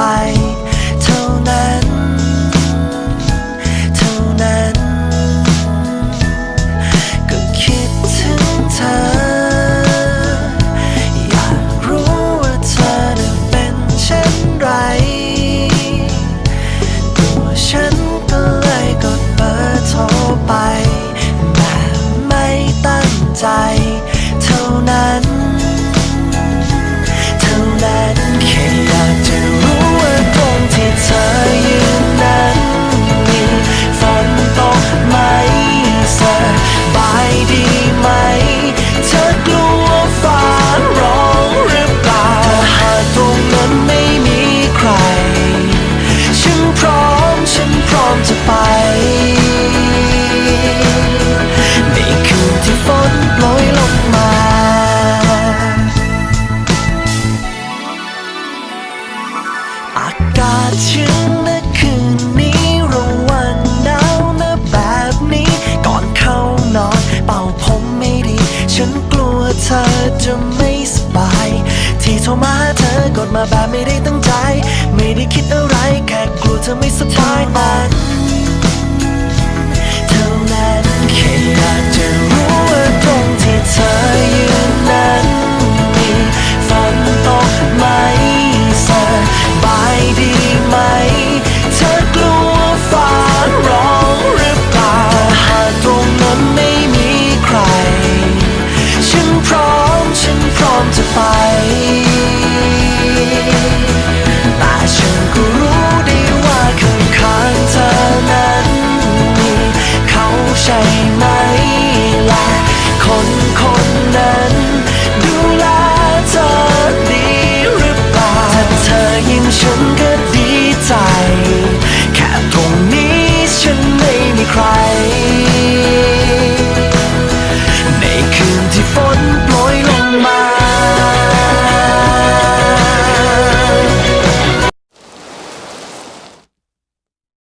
bye. อากาศชื้นนะคืนนี้ระวันหนาวนะแบบนี้ ก่อนเข้านอนเป่าผมไม่ดี ฉันกลัวเธอจะไม่สบาย ที่โทรมาเธอกดมาแบบไม่ได้ตั้งใจ ไม่ได้คิดอะไรแค่กลัวเธอไม่สบายแต่ Station.